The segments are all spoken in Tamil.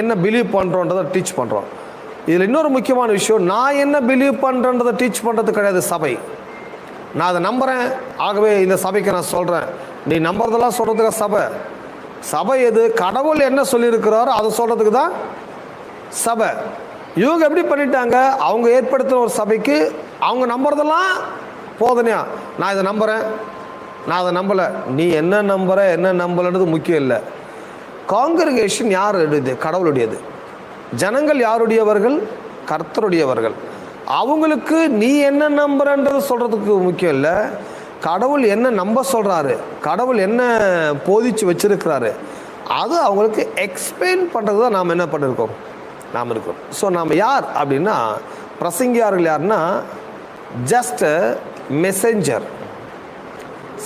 என்ன பிலீவ் பண்ணுறோன்றதை டீச் பண்ணுறோம் இதில் இன்னொரு முக்கியமான விஷயம் நான் என்ன பிலீவ் பண்ணுறன்றதை டீச் பண்ணுறது கிடையாது சபை. நான் அதை நம்புகிறேன் ஆகவே இந்த சபைக்கு நான் சொல்கிறேன் நீ நம்புறதெல்லாம் சொல்கிறதுக்கு சபை. சபை எது? கடவுள் என்ன சொல்லியிருக்கிறாரோ அதை சொல்கிறதுக்கு தான் சபை. இவங்க எப்படி பண்ணிட்டாங்க? அவங்க ஏற்படுத்தின ஒரு சபைக்கு அவங்க நம்புறதெல்லாம் போதனையா? நான் இதை நம்புகிறேன் நான் அதை நம்பலை. நீ என்ன நம்புற என்ன நம்பலைன்றது முக்கியம் இல்லை. காங்கிரிகேஷன் யாருடையது? கடவுளுடையது. ஜனங்கள் யாருடையவர்கள்? கர்த்தருடையவர்கள். அவங்களுக்கு நீ என்ன நம்புறன்றது சொல்கிறதுக்கு முக்கியம் இல்லை. கடவுள் என்ன நம்ப சொல்கிறாரு கடவுள் என்ன போதிச்சு வச்சிருக்கிறாரு? அது அவங்களுக்கு எக்ஸ்பிளைன் பண்ணுறது தான் நாம் என்ன பண்ணியிருக்கோம் நாம் இருக்கோம் ஸோ நாம் யார் அப்படின்னா பிரசங்கியார்கள் யாருன்னா ஜஸ்ட் மெசஞ்சர்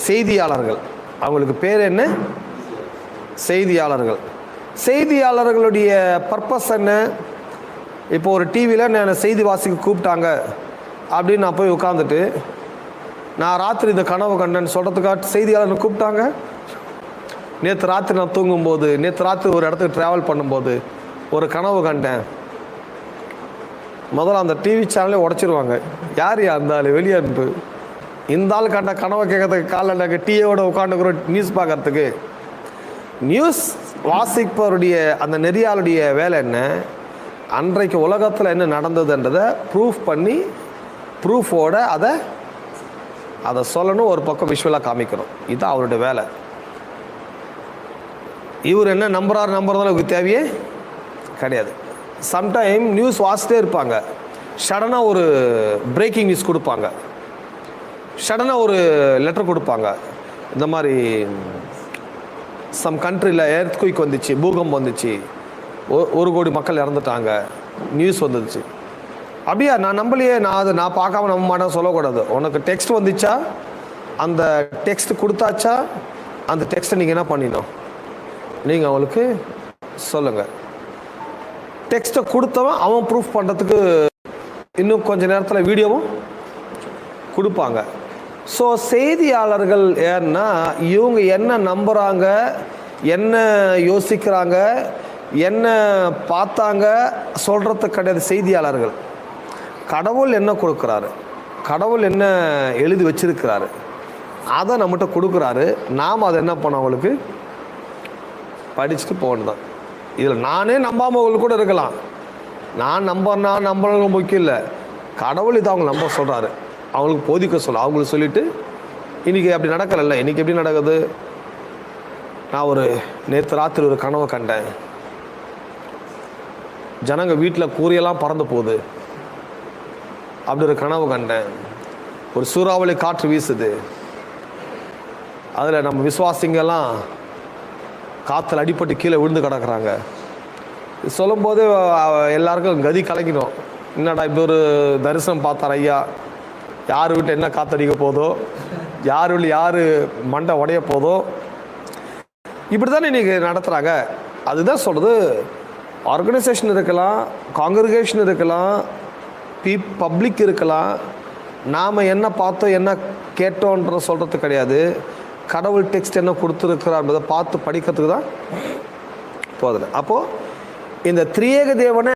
செய்தியாளர்கள். அவங்களுக்கு பேர் என்ன? செய்தியாளர்கள். செய்தியாளர்களுடைய பர்பஸ் என்ன? இப்போ ஒரு டிவியில் நான் செய்தி வாசிக்க கூப்பிட்டாங்க அப்படின்னு நான் போய் உட்காந்துட்டு நான் ராத்திரி இந்த கனவு கண்டேன்னு சொல்கிறதுக்காக செய்தியாளர் கூப்பிட்டாங்க. நேற்று ராத்திரி நான் தூங்கும்போது நேற்று ராத்திரி ஒரு இடத்துக்கு ட்ராவல் பண்ணும்போது ஒரு கனவு கண்டேன். முதல்ல அந்த டிவி சேனலே உடச்சிருவாங்க. யார் யார் ஆள் வெளியே அனுப்பு. இந்த ஆள் கண்ட கனவை கேட்கறதுக்கு காலையில் டீயோட உட்காந்துக்கிறோம் நியூஸ் பார்க்கறதுக்கு. நியூஸ் வாசிப்பவருடைய அந்த நெறியாளுடைய வேலை என்ன? அன்றைக்கு உலகத்தில் என்ன நடந்ததுன்றதை ப்ரூஃப் பண்ணி ப்ரூஃபோட அதை அதை சொல்லணும் ஒரு பக்கம் விஷுவலாக காமிக்கணும். இதுதான் அவருடைய வேலை. இவர் என்ன நம்புறாரு நம்புறதால இவருக்கு தேவையே கிடையாது. சம்டைம் நியூஸ் வாசிட்டே இருப்பாங்க. சடனாக ஒரு பிரேக்கிங் நியூஸ் கொடுப்பாங்க. சடனாக ஒரு லெட்டர் கொடுப்பாங்க. இந்த மாதிரி சம் கண்ட்ரியில் எர்த்குயிக் வந்துச்சு பூகம்பம் வந்துச்சு. ஒ- ஒரு கோடி மக்கள் இறந்துட்டாங்க. நியூஸ் வந்துச்சு. அப்படியா நான் நம்பலையே நான் அதை நான் பார்க்காம நம்ப மாட்டேன் சொல்லக்கூடாது. உனக்கு டெக்ஸ்ட் வந்துச்சா? அந்த டெக்ஸ்ட் கொடுத்தாச்சா? அந்த டெக்ஸ்ட்டை நீங்கள் என்ன பண்ணிடணும் நீங்கள் அவங்களுக்கு சொல்லுங்கள் டெக்ஸ்ட்டை கொடுத்தவன் அவன் ப்ரூஃப் பண்ணுறதுக்கு இன்னும் கொஞ்சம் நேரத்தில் வீடியோவும் கொடுப்பாங்க. ஸோ செய்தியாளர்கள் ஏன்னா இவங்க என்ன நம்புகிறாங்க என்ன யோசிக்கிறாங்க என்ன பார்த்தாங்க சொல்கிறது கிடையாது செய்தியாளர்கள். கடவுள் என்ன கொடுக்குறாரு? கடவுள் என்ன எழுதி வச்சிருக்கிறாரு? அதை நம்மகிட்ட கொடுக்குறாரு. நாம் அதை என்ன பண்ணோம் அவங்களுக்கு படிச்சுட்டு போகணும் தான். இதில் நானே நம்பாமவர்கள் கூட இருக்கலாம். நான் நம்பனா நம்பணும் முக்கியம் இல்லை. கடவுள் இதை அவங்க நம்ப சொல்கிறாரு அவங்களுக்கு போதிக்க சொல்ல அவங்களுக்கு சொல்லிட்டு இன்றைக்கி அப்படி நடக்கலைல்ல இன்றைக்கி எப்படி நடக்குது? நான் ஒரு நேற்று ராத்திரி ஒரு கனவை கண்டேன். ஜனங்க வீட்டில் கூறியெல்லாம் பறந்து போகுது. அப்படி ஒரு கனவு கண்டேன். ஒரு சூறாவளி காற்று வீசுது. அதில் நம்ம விசுவாசிங்கெல்லாம் காற்றுல அடிப்பட்டு கீழே விழுந்து கிடக்குறாங்க. சொல்லும்போது எல்லாருக்கும் கதி கலங்கிடும். என்னடா இப்படி ஒரு தரிசனம் பார்த்தார் ஐயா? யார் வீட்டில் என்ன காத்தடிக்க போதோ யார் வீட்டில் யார் மண்டை உடைய போதோ இப்படி தானே இன்றைக்கி நடத்துகிறாங்க அதுதான் சொல்கிறது ஆர்கனைசேஷன் இருக்கலாம் காங்கிரிகேஷன் இருக்கலாம் பீ பப்ளிக் இருக்கலாம். நாம் என்ன பார்த்தோம் என்ன கேட்டோன்ற சொல்கிறது கிடையாது. கடவுள் டெக்ஸ்ட் என்ன கொடுத்துருக்கிறார் என்பதை பார்த்து படிக்கிறதுக்கு தான் போதில்லை அப்போது இந்த திரியேக தேவனை